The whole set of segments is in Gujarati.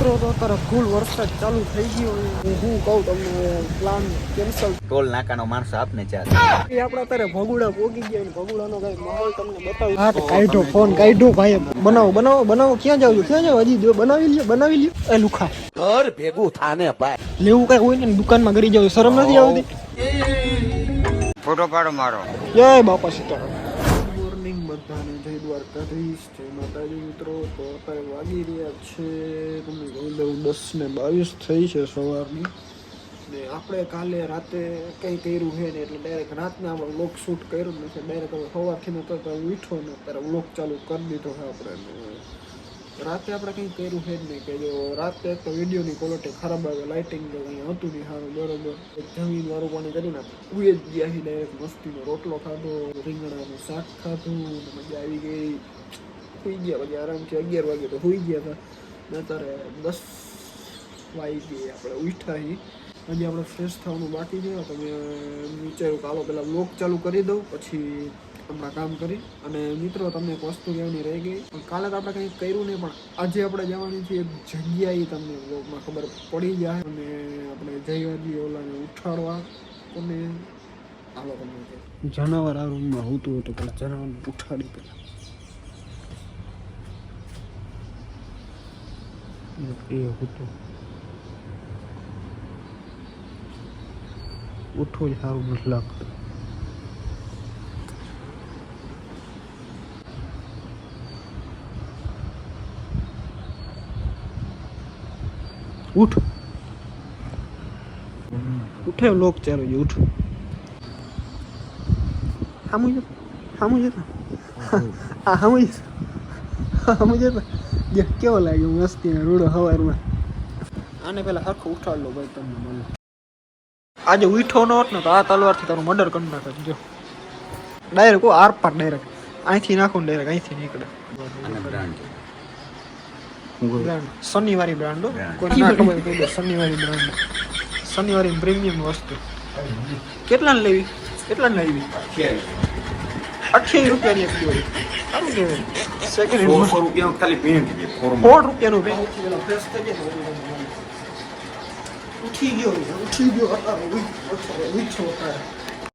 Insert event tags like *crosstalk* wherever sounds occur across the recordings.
મિત્રો તો અત્યારે ફૂલ વરસાદ ચાલુ થઈ ગયો હું હું કહું તમને પ્લાન કેન્સલ ટોલ નાકાનો માણસો આપને ચાલ. એ આપણે અત્યારે ભગુડા પોગી ગયા ને ભગુડાનો કઈ માહોલ તમને બતાવું. હા કાઢો ફોન કાઢો ભાઈ. બનાવો બનાવો બનાવો. ક્યાં જાવ છો? ક્યાં જાવ? હજી જો બનાવી લ્યો બનાવી લ્યો. એ લુખા. ઘર ભેગું થાને ભાઈ. લેવું કઈ હોય ને દુકાનમાં કરી જાવ શરમ નથી આવતી? ફોટો પાડો મારો. જય બાપા સીતારામ. મોર્નિંગ બધાને. દ્વારકાધીશ જય માતાજી મિત્રો તો અત્યારે વાગી રહ્યા છે તમને કહી દઉં દસ ને બાવીસ થઈ છે સવારની ને આપણે કાલે રાતે કંઈ કર્યું છે ને એટલે ડાયરેક્ટ રાતના આપણે વ્લોગ શૂટ કર્યું નથી ડાયરેક્ટ હવે સવારથી ને તરત ઉઠો ને અત્યારે વ્લોગ ચાલુ કરી દીધો છે આપણે રાતે આપણે કંઈ કર્યું છે જ નહીં કે જો રાતે તો વિડીયોની ક્વોલિટી ખરાબ આવે લાઇટિંગ કે કંઈ હતું નહીં સારું, બરોબર. જમીન વાળું પાણી કરી નાખે. ઉએ જ ગયા છે ડાયરેક્ટ મસ્તીનો રોટલો ખાધો, રીંગણાનું શાક ખાધું મજા આવી ગઈ. સુઈ ગયા પછી આરામથી અગિયાર વાગે તો સુઈ ગયા હતા. અત્યારે દસ વાગી આપણે ઉઠ્યા હી હજી આપણે ફ્રેશ થવાનું બાકી છે. તમે વિચાર્યું કે હાલો પહેલાં બ્લોગ ચાલુ કરી દઉં, પછી હમણાં કામ કરી અને મિત્રો, તમને એક વસ્તુ કહેવાની રહી ગઈ. પણ કાલે તો આપણે કંઈ કર્યું નહીં, પણ આજે આપણે જવાની છે એક જગ્યાએ, તમને બ્લોગમાં ખબર પડી જાય. અને આપણે જઈવાજી ઓલાને ઉઠાડવા. અને હાલો તમને જનાવર આ રૂમમાં હોતું હતું પેલા જનાવરને ઉઠાડી પેલા. એ હતું. ઉઠવું જ સારું નથી લાગતું. ઉઠ. ઉઠે લોક ચાલો જે ઉઠ. હામું જતો આ હામું જતો હામું જતો જે કેવો લાગ્યો? મસ્તી ને રૂડો હવારમાં. આને પેલા હરખો ઉઠાડ લો ભાઈ તમને મને. આજે ઉઠો ન હોત ને તો આ તલવારથી તારું મર્ડર કરી નાખે જો. ડાયરેક્ટ કો આર પાર ડાયરેક્ટ અહીંથી નાખું ડાયરેક્ટ અહીંથી નીકળે. અને શનિવારી બ્રાન્ડ કોઈ ના ખબર કહી દે શનિવારી બ્રાન્ડ શનિવારી પ્રીમિયમ વસ્તુ. કેટલા ને લેવી? કેટલા ને લેવી? અઠ્યાવીસ. રૂપિયાની એક જોડી સારું કહેવાય. સેકન્ડ હેન્ડ સોળસો રૂપિયા ખાલી પેન્ટ સોળ રૂપિયાનું ઉઠી ગયો ઉઠી ગયો.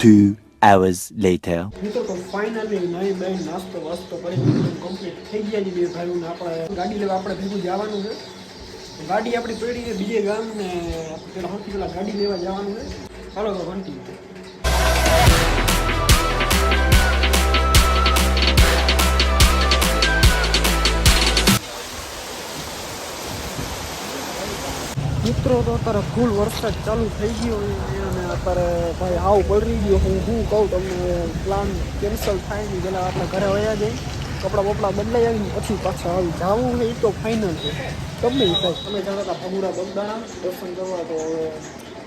Two hours later. મિત્રો તો ફાઇનલી નાસ્તો વાસ્તો કરી કમ્પ્લીટ થઈ ગયા છે આપણે. ગાડી લેવા આપણે ભેગું જવાનું છે. ગાડી આપણી પડી બીજે ગામ ને પેલા હોતી પહેલા ગાડી લેવા જવાનું ચાલો મિત્રો, તો અત્યારે ફૂલ વરસાદ ચાલુ થઈ ગયો અત્યારે ભાઈ આવું પલરી ગયો હું શું કહું તમને પ્લાન કેન્સલ થાય નહીં પહેલાં આપણે ઘરે વયા જઈ કપડાં બપડા બદલાઈ આવીને પછી પાછા આવી જવું છે એ તો ફાઇનલ છે. તમને એ થાય. તમે જાણો હતા ભગુડા બગદાણા, દર્શન કરવા, તો હવે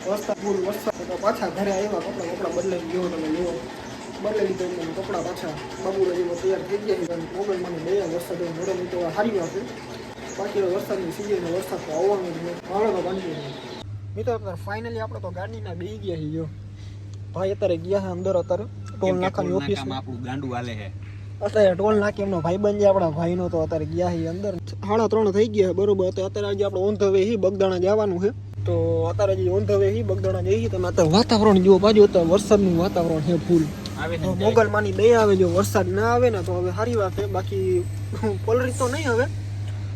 વરસાદ ફૂલ વરસાદ પાછા ઘરે આવ્યા, કપડાં બપડા બદલાઈ ગયો તમે જુઓ. બદલાવી દઉં મને કપડાં પાછા બાબુરા જેવો તૈયાર થઈ ગયા છે મોબાઈલ મને બે વરસાદ મોડે નહીં, તો સારી વાત છે. બાકી વરસાદની સિઝન વરસાદ તો આવવાનો જ નહીં. હાલો તો કન્ટિન્યુ મિત્રો અત્યારે ફાઇનલી આપણે તો ગાડીના બે ગયા છીએ જો. ભાઈ અત્યારે ગયા છે અંદર અત્યારે ટોલ નાકાની ઓફિસમાં આપણું ગાંડું હાલે છે. અત્યારે ટોલ નાકી એમનો ભાઈ બંધ આપણા ભાઈનો તો અત્યારે ગયા છે અંદર. સાડા ત્રણ થઈ ગયા બરોબર. તો અત્યારે આજે આપણે ઓન ધ વે હી બગદાણા જવાનું છે. તો અત્યારે જે ઓન ધ વે હી બગદાણા જઈએ તમે અત્યારે વાતાવરણ જુઓ બાજુ અત્યારે વરસાદનું વાતાવરણ છે ફૂલ. આવે તો દયા આવે જો વરસાદ ના આવે ને તો હવે સારી વાત છે. બાકી *laughs* પોલરી તો નહીં હવે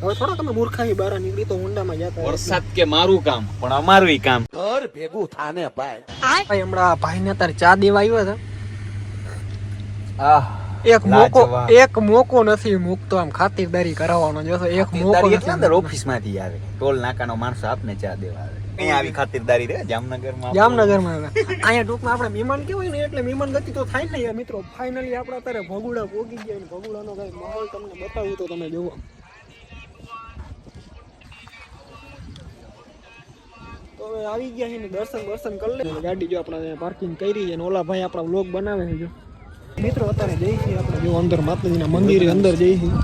હવે થોડાક તમે મૂર્ખાની બહાર નીકળી તો ઊંડામાં જતા વરસાદ કે મારું કામ? પણ અમારું કામ. ઘર ભેગું થાને ભાઈ. ભાઈ હમણાં ભાઈને તારે ચા દેવા આવ્યો હતા એક મોકો એક મોકો નથી મૂકતો આમ ખાતરદારી કરાવવાનો જો એક મોકો એટલે અંદર ઓફિસમાંથી આવે. ટોલ નાકાનો માણસો આપને ચા દેવા આવે. અહીંયા આવી ખાતરદારી રે જામનગરમાં જામનગરમાં આવે. અહીંયા ટૂંકમાં આપણે મહેમાન કેવાય ને એટલે મહેમાન ગતિ તો થાય નહીં. મિત્રો ફાઇનલી આપણે અત્યારે ભગુડા પોગી ગયા ને ભગુડાનો કઈ માહોલ તમને બતાવું તો તમે જુઓ. તો હવે આવી ગયા છે ને દર્શન દર્શન કરી લે. ગાડી જો આપણે પાર્કિંગ કરી છે ઓલા ભાઈ આપણા વ્લોગ બનાવે છે જો. મિત્રો અત્યારે જઈ છીએ આપણે જો અંદર માતાજીના મંદિરે અંદર જઈ છીએ.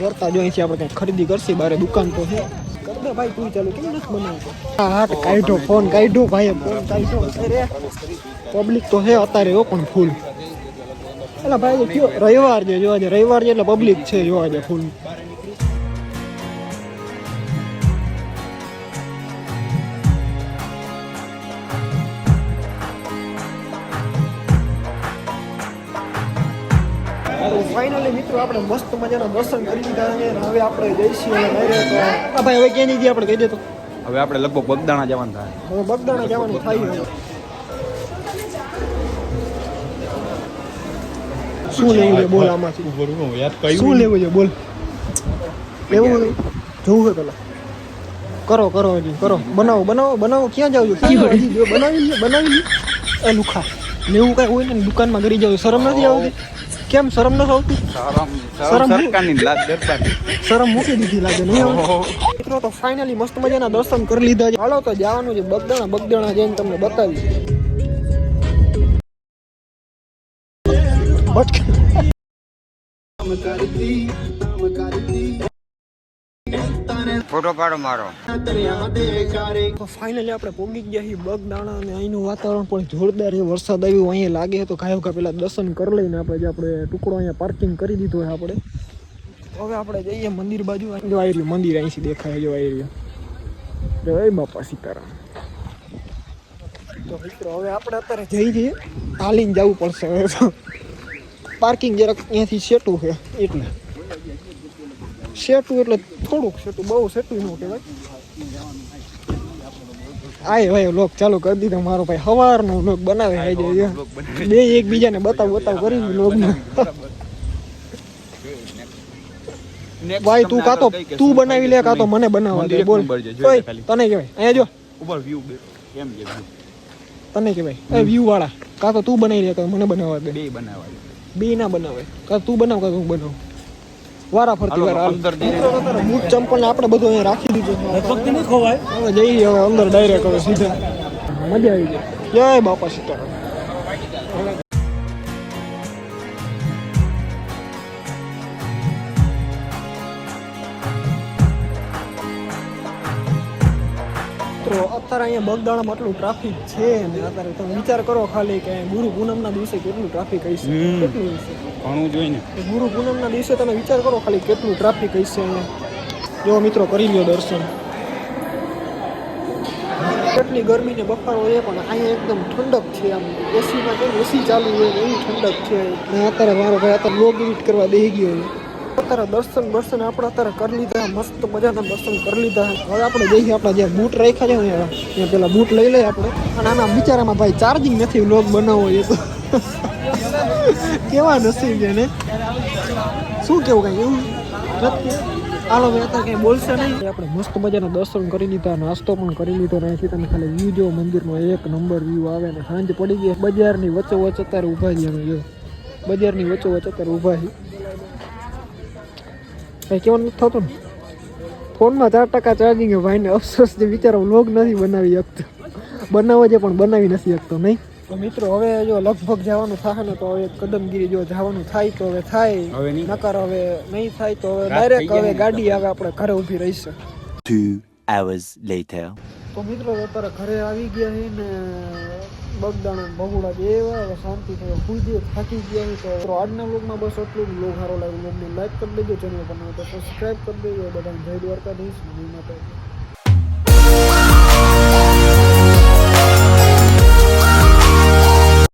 વર્તા જો અહીંથી આપણે કંઈક ખરીદી કરશે, બારે દુકાન તો છે. કર દે ભાઈ, તું હા હાટ ફોન કાઢો ભાઈ ફોન પબ્લિક તો છે અત્યારે હો ફૂલ એટલે ભાઈ કયો, રવિવાર છે જોવા જાય રવિવાર છે એટલે પબ્લિક છે જોવા જાય ફૂલ ફાઇનલી મિત્રો આપણે મસ્ત મજાના દર્શન કરી દીધા છે. હવે આપણે જઈશું આ ભાઈ હવે ક્યાં જઈએ આપણે? કહી દે તો. હવે આપણે લગભગ બગદાણા જવાનું થાય. હવે બગદાણા જવાનું થાય શું લેવું છે? બોલ આમાંથી. શું લેવું છે? બોલ. એવું? જોવું છે પેલા. કરો કરો હજી કરો. બનાવો બનાવો બનાવો. ક્યાં જાવ છો? ક્યાં હજી બનાવી લ્યો બનાવી લ્યો. એ લુખા. લેવું કાંઈ હોય ને દુકાનમાં કરી જાવ શરમ નથી આવતી? કેમ? શરમ ન આવતી? શરમ શરમ સરકારની લાજ દરબારની શરમ મૂકી દીધી લાગે નહીં મિત્રો તો ફાઇનલી મસ્ત મજાના દર્શન કરી લીધા છે. હાલો તો જવાનું છે બગદાણા બગદાણા જઈને તમને બતાવી ફોટો પાડો મારો. ફાઇનલી આપણે પોગી ગયા છીએ બગદાણા અને અહીંનું વાતાવરણ પણ જોરદાર છે. વરસાદ આવ્યો, અહીંયા લાગે તો કાયો કા પેલા દર્શન કરી લઈને આપણે જે આપણે ટુકડો અહીંયા પાર્કિંગ કરી દીધો છે આપણે. હવે આપણે જઈએ મંદિર બાજુ. જો આવી રહ્યું, મંદિર અહીંથી દેખાય જો આવી રહ્યું. જય બાપા સીતારામ. તો મિત્રો, હવે આપણે અત્યારે જઈ જઈએ. હાલીને જવું પડશે હવે પાર્કિંગ જરાક અહીંયાથી સેટું છે, એટલે. સેટું એટલે થોડુંક સેટું બહુ સેટું નું કહેવાય. આય ભાઈ લોક ચાલુ કરી દીધો મારો ભાઈ. સવારનો લોક બનાવે આવી જાય બે એકબીજાને બતાવ બતાવ કરી લોક ભાઈ તું કાતો તું બનાવી લે કાતો મને બનાવવા દે. બોલ. તને કહેવાય અહીંયા જો. ઉપર વ્યૂ કેમ છે તને કહેવાય એ વ્યૂ વાળા. કાતો તું બનાવી લે કાતો મને બનાવવા દે. બે બનાવવા બે ના બનાવે. કાતો તું બનાવ કાતો હું બનાવું. વારા ફરતી વાર. અંદર બૂટ ચંપલ આપણે બધું અહીંયા રાખી દીધું છે. હવે જઈએ હવે અંદર ડાયરેક્ટ હવે સીધા. મજા આવી જાય જય બાપા સીતારામ. તો અત્યારે અહીંયા બગદાણામાં આટલું ટ્રાફિક છે ને અત્યારે તમે વિચાર કરો ખાલી કે ગુરુ પૂનમના દિવસે કેટલું ટ્રાફિક હશે કેટલું હશે? ઘણું જોઈને ગુરુ પૂનમના દિવસે તમે વિચાર કરો ખાલી કેટલું ટ્રાફિક હશે અહીંયા જો મિત્રો કરી લ્યો દર્શન. કેટલી ગરમી ને બફારો હોય પણ અહીંયા એકદમ ઠંડક છે આમ. એસીમાં કેમ એસી ચાલુ હોય ને એવી ઠંડક છે. અત્યારે મારો ભાઈ અત્યારે લોગ એડિટ કરવા દઈ ગયો છે. અત્યારે દર્શન દર્શન આપણે અત્યારે કરી લીધા, મસ્ત મજાના દર્શન કરી લીધા. હવે આપણે જઈએ આપણા જે બૂટ રાખ્યા છે ને પેલા બૂટ લઈ લઈએ આપણે. અને આના બિચારામાં ભાઈ ચાર્જિંગ નથી લોગ બનાવો એ તો. કેવા નસીબ છે ને શું કેવું કઈ, એવું નથી? હાલો મેં અત્યારે કઈ બોલશે નહીં. આપણે મસ્ત મજાના દર્શન કરી લીધા, નાસ્તો પણ કરી લીધો અહીંથી તમે ખાલી વ્યૂ જો મંદિરનો એક નંબર વ્યૂ આવે ને, સાંજ પડી ગઈ, બજારની વચ્ચે અત્યારે ઊભા રહ્યા બજારની વચ્ચ અત્યારે ઊભા છીએ કહેવાનું નથી થતું ને. ફોનમાં ચાર ટકા ચાર્જિંગ ભાઈને અફસોસ જે વિચારો લોગ નથી બનાવી શકતો. બનાવો છે પણ બનાવી નથી શકતો નહીં? તો મિત્રો હવે જો લગભગ જવાનું થાય ને તો હવે કદમગીરી જો જવાનું થાય તો હવે થાય. હવે નકર હવે નહીં થાય તો હવે ડાયરેક્ટ હવે ગાડી આવે આપણે ઘરે ઊભી રહીશું. Two hours later. તો મિત્રો અત્યારે ઘરે આવી ગયા છે ને બગદાણા જેવા હવે શાંતિ થયો. ખુદ થાકી ગયા તો આજના વ્લોગમાં બસ એટલું વ્લોગ સારો લાગ્યો. વ્લોગને લાઈક કરી દેજો ચેનલ પર તો સબસ્ક્રાઈબ કરી દેજો. બધાને જય દ્વારકાધીશ. મને